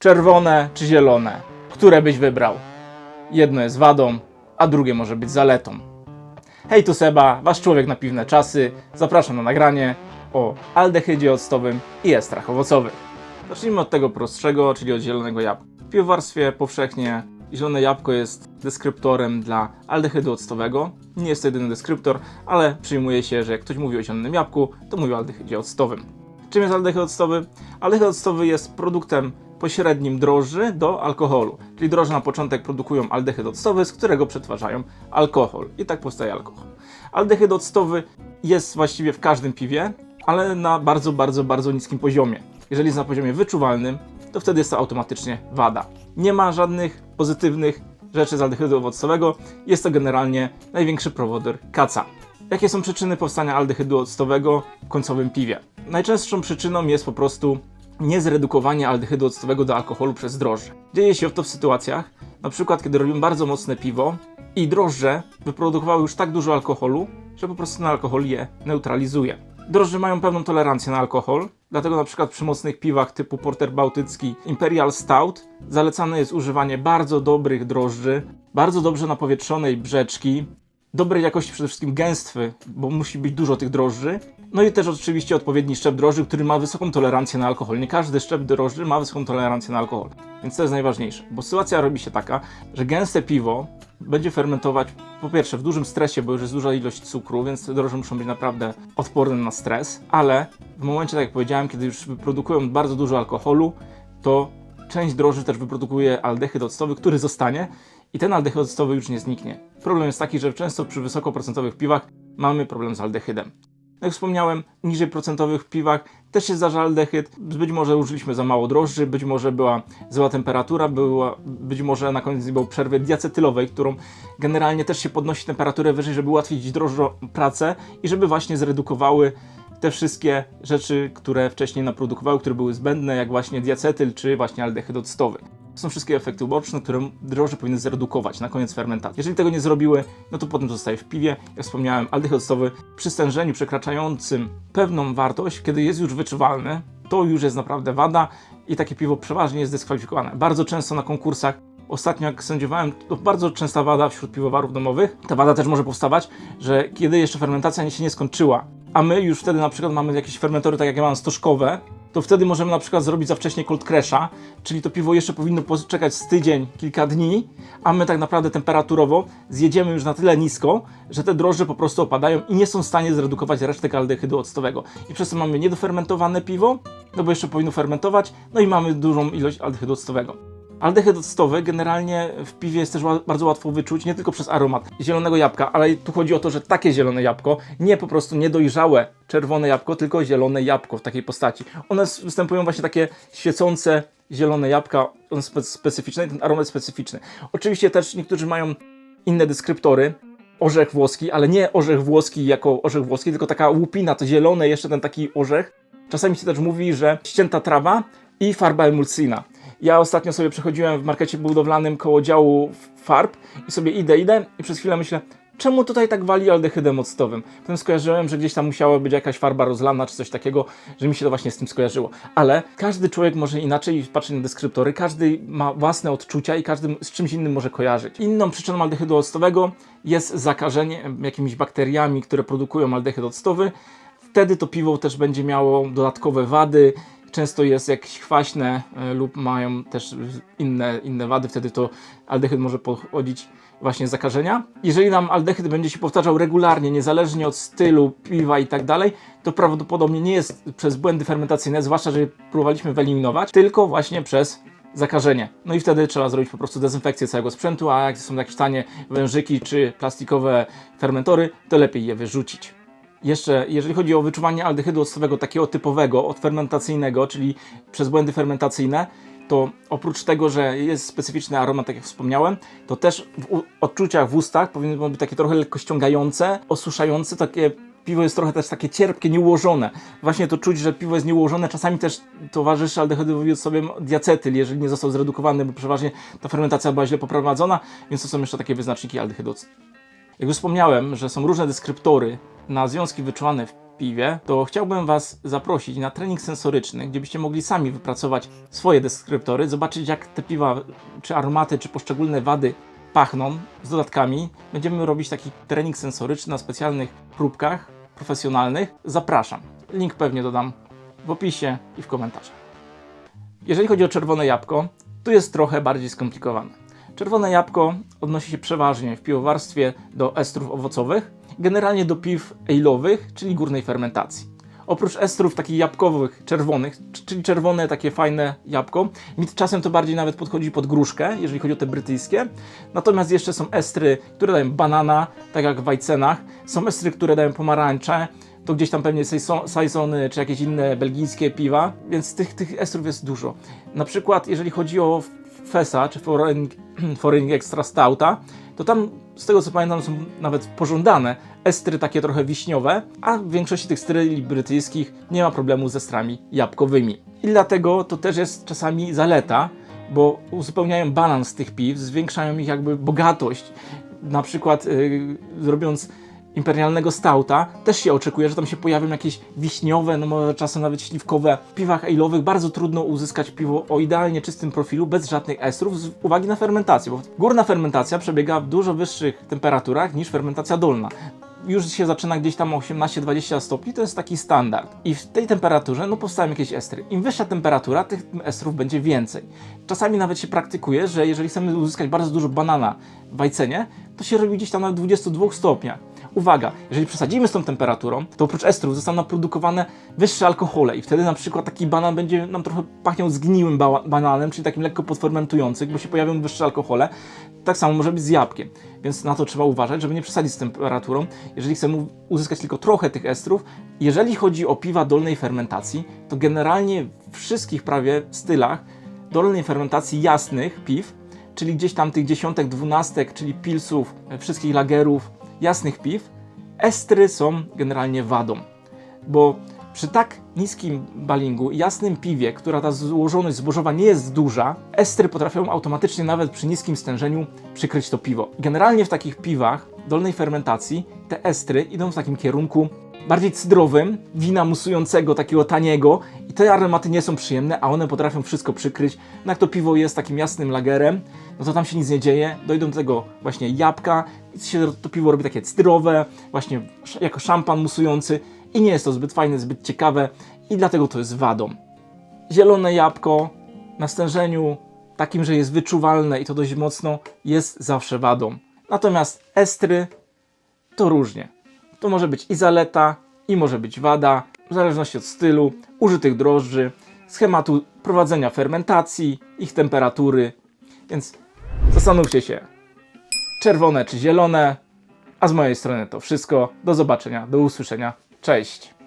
Czerwone czy zielone? Które byś wybrał? Jedno jest wadą, a drugie może być zaletą. Hej, tu Seba, wasz człowiek na piwne czasy. Zapraszam na nagranie o aldehydzie octowym i estrach owocowych. Zacznijmy od tego prostszego, czyli od zielonego jabłka. W piwowarstwie powszechnie zielone jabłko jest deskryptorem dla aldehydu octowego. Nie jest to jedyny deskryptor, ale przyjmuje się, że jak ktoś mówi o zielonym jabłku, to mówi o aldehydzie octowym. Czym jest aldehyd octowy? Aldehyd octowy jest produktem pośrednim drożdży do alkoholu. Czyli drożdże na początek produkują aldehyd octowy, z którego przetwarzają alkohol. I tak powstaje alkohol. Aldehyd octowy jest właściwie w każdym piwie, ale na bardzo, bardzo, bardzo niskim poziomie. Jeżeli jest na poziomie wyczuwalnym, to wtedy jest to automatycznie wada. Nie ma żadnych pozytywnych rzeczy z aldehydu octowego. Jest to generalnie największy prowodyr kaca. Jakie są przyczyny powstania aldehydu octowego w końcowym piwie? Najczęstszą przyczyną jest po prostu niezredukowanie aldehydu octowego do alkoholu przez drożdże. Dzieje się to w sytuacjach, na przykład kiedy robimy bardzo mocne piwo i drożdże wyprodukowały już tak dużo alkoholu, że po prostu ten alkohol je neutralizuje. Drożdże mają pewną tolerancję na alkohol, dlatego na przykład przy mocnych piwach typu Porter Bałtycki Imperial Stout zalecane jest używanie bardzo dobrych drożdży, bardzo dobrze napowietrzonej brzeczki, dobrej jakości przede wszystkim gęstwy, bo musi być dużo tych drożdży. No i też oczywiście odpowiedni szczep drożdży, który ma wysoką tolerancję na alkohol. Nie każdy szczep drożdży ma wysoką tolerancję na alkohol, więc to jest najważniejsze. Bo sytuacja robi się taka, że gęste piwo będzie fermentować po pierwsze w dużym stresie, bo już jest duża ilość cukru, więc te drożdże muszą być naprawdę odporne na stres, ale w momencie, tak jak powiedziałem, kiedy już wyprodukują bardzo dużo alkoholu, to część drożdży też wyprodukuje aldehyd octowy, który zostanie i ten aldehyd octowy już nie zniknie. Problem jest taki, że często przy wysokoprocentowych piwach mamy problem z aldehydem. Jak wspomniałem, niżej procentowych piwach też się zdarza aldehyd. Być może użyliśmy za mało drożdży, być może była zła temperatura, była, być może na koniec nie było przerwy diacetylowej, którą generalnie też się podnosi temperaturę wyżej, żeby ułatwić drożdżom pracę i żeby właśnie zredukowały te wszystkie rzeczy, które wcześniej naprodukowały, które były zbędne, jak właśnie diacetyl czy właśnie aldehyd octowy. To są wszystkie efekty uboczne, które drożdże powinny zredukować na koniec fermentacji. Jeżeli tego nie zrobiły, no to potem zostaje w piwie. Jak wspomniałem, aldehyd octowy przy stężeniu przekraczającym pewną wartość, kiedy jest już wyczuwalny, to już jest naprawdę wada i takie piwo przeważnie jest dyskwalifikowane. Bardzo często na konkursach Ostatnio jak sędziowałem, to bardzo częsta wada wśród piwowarów domowych. Ta wada też może powstawać, że kiedy jeszcze fermentacja się nie skończyła, a my już wtedy na przykład mamy jakieś fermentory, tak jak ja mam stożkowe, to wtedy możemy na przykład zrobić za wcześnie cold crasha, czyli to piwo jeszcze powinno poczekać z tydzień, kilka dni, a my tak naprawdę temperaturowo zjedziemy już na tyle nisko, że te drożdże po prostu opadają i nie są w stanie zredukować resztek aldehydu octowego. I przez to mamy niedofermentowane piwo, no bo jeszcze powinno fermentować, no i mamy dużą ilość aldehydu octowego. Aldehyd octowy generalnie w piwie jest też bardzo łatwo wyczuć, nie tylko przez aromat zielonego jabłka, ale tu chodzi o to, że takie zielone jabłko, nie po prostu niedojrzałe czerwone jabłko, tylko zielone jabłko w takiej postaci. One występują właśnie takie świecące zielone jabłka, one spe specyficzne i ten aromat specyficzny. Oczywiście też niektórzy mają inne deskryptory, orzech włoski, ale nie orzech włoski jako orzech włoski, tylko taka łupina, to zielone jeszcze ten taki orzech. Czasami się też mówi, że ścięta trawa i farba emulsyjna. Ja ostatnio sobie przechodziłem w markecie budowlanym koło działu farb i sobie idę, idę i przez chwilę myślę, czemu tutaj tak wali aldehydem octowym? Potem skojarzyłem, że gdzieś tam musiała być jakaś farba rozlana czy coś takiego, że mi się to właśnie z tym skojarzyło. Ale każdy człowiek może inaczej patrzeć na deskryptory, każdy ma własne odczucia i każdy z czymś innym może kojarzyć. Inną przyczyną aldehydu octowego jest zakażenie jakimiś bakteriami, które produkują aldehyd octowy. Wtedy to piwo też będzie miało dodatkowe wady, często jest jakieś kwaśne e, lub mają też inne, inne wady, wtedy to aldehyd może pochodzić właśnie zakażenia. Jeżeli nam aldehyd będzie się powtarzał regularnie, niezależnie od stylu piwa i tak dalej, to prawdopodobnie nie jest przez błędy fermentacyjne, zwłaszcza, że próbowaliśmy wyeliminować, tylko właśnie przez zakażenie. No i wtedy trzeba zrobić po prostu dezynfekcję całego sprzętu, a jak są jakieś tanie wężyki czy plastikowe fermentory, to lepiej je wyrzucić. Jeszcze, jeżeli chodzi o wyczuwanie aldehydu octowego takiego typowego, od fermentacyjnego, czyli przez błędy fermentacyjne, to oprócz tego, że jest specyficzny aromat, tak jak wspomniałem, to też w odczuciach w ustach powinno być takie trochę lekko ściągające, osuszające, takie piwo jest trochę też takie cierpkie, nieułożone. Właśnie to czuć, że piwo jest nieułożone. Czasami też towarzyszy aldehydowi sobie diacetyl, jeżeli nie został zredukowany, bo przeważnie ta fermentacja była źle poprowadzona, więc to są jeszcze takie wyznaczniki aldehydu. Jak już wspomniałem, że są różne deskryptory na związki wyczuwane w piwie, to chciałbym Was zaprosić na trening sensoryczny, gdzie byście mogli sami wypracować swoje deskryptory, zobaczyć jak te piwa, czy aromaty, czy poszczególne wady pachną z dodatkami. Będziemy robić taki trening sensoryczny na specjalnych próbkach profesjonalnych. Zapraszam. Link pewnie dodam w opisie i w komentarzach. Jeżeli chodzi o czerwone jabłko, tu jest trochę bardziej skomplikowane. Czerwone jabłko odnosi się przeważnie w piwowarstwie do estrów owocowych, generalnie do piw ale'owych, czyli górnej fermentacji. Oprócz estrów takich jabłkowych, czerwonych, czyli czerwone takie fajne jabłko, mi czasem to bardziej nawet podchodzi pod gruszkę, jeżeli chodzi o te brytyjskie. Natomiast jeszcze są estry, które dają banana, tak jak w Weizenach. Są estry, które dają pomarańcze, to gdzieś tam pewnie Saison- Saisony czy jakieś inne belgijskie piwa, więc tych, tych estrów jest dużo. Na przykład jeżeli chodzi o Fesa czy Foreign, Foreign Extra Stouta, to tam z tego co pamiętam są nawet pożądane estry takie trochę wiśniowe, a w większości tych styli brytyjskich nie ma problemu z estrami jabłkowymi. I dlatego to też jest czasami zaleta, bo uzupełniają balans tych piw, zwiększają ich jakby bogatość. Na przykład yy, imperialnego stouta, też się oczekuje, że tam się pojawią jakieś wiśniowe, no może czasem nawet śliwkowe. W piwach ale'owych bardzo trudno uzyskać piwo o idealnie czystym profilu, bez żadnych estrów, z uwagi na fermentację, bo górna fermentacja przebiega w dużo wyższych temperaturach niż fermentacja dolna. Już się zaczyna gdzieś tam 18-20 stopni, to jest taki standard. I w tej temperaturze no powstają jakieś estry. Im wyższa temperatura, tych estrów będzie więcej. Czasami nawet się praktykuje, że jeżeli chcemy uzyskać bardzo dużo banana w wajcenie, to się robi gdzieś tam na 22 stopniach. Uwaga, jeżeli przesadzimy z tą temperaturą, to oprócz estrów zostaną naprodukowane wyższe alkohole i wtedy na przykład taki banan będzie nam trochę pachniał zgniłym ba bananem, czyli takim lekko podfermentującym, bo się pojawią wyższe alkohole. Tak samo może być z jabłkiem, więc na to trzeba uważać, żeby nie przesadzić z temperaturą. Jeżeli chcemy uzyskać tylko trochę tych estrów, jeżeli chodzi o piwa dolnej fermentacji, to generalnie w wszystkich prawie stylach dolnej fermentacji jasnych piw, czyli gdzieś tam tych dziesiątek, dwunastek, czyli pilsów, e, wszystkich lagerów, jasnych piw, estry są generalnie wadą. Bo przy tak niskim balingu, jasnym piwie, która ta złożoność zbożowa nie jest duża, estry potrafią automatycznie nawet przy niskim stężeniu przykryć to piwo. Generalnie w takich piwach dolnej fermentacji te estry idą w takim kierunku bardziej cydrowym, wina musującego, takiego taniego i te aromaty nie są przyjemne, a one potrafią wszystko przykryć. No jak to piwo jest takim jasnym lagerem, no to tam się nic nie dzieje, dojdą do tego właśnie jabłka, się to piwo robi takie cydrowe, właśnie jako szampan musujący i nie jest to zbyt fajne, zbyt ciekawe i dlatego to jest wadą. Zielone jabłko na stężeniu takim, że jest wyczuwalne i to dość mocno, jest zawsze wadą. Natomiast estry to różnie. To może być i zaleta, i może być wada, w zależności od stylu, użytych drożdży, schematu prowadzenia fermentacji, ich temperatury. Więc zastanówcie się, czerwone czy zielone. A z mojej strony to wszystko. Do zobaczenia, do usłyszenia. Cześć!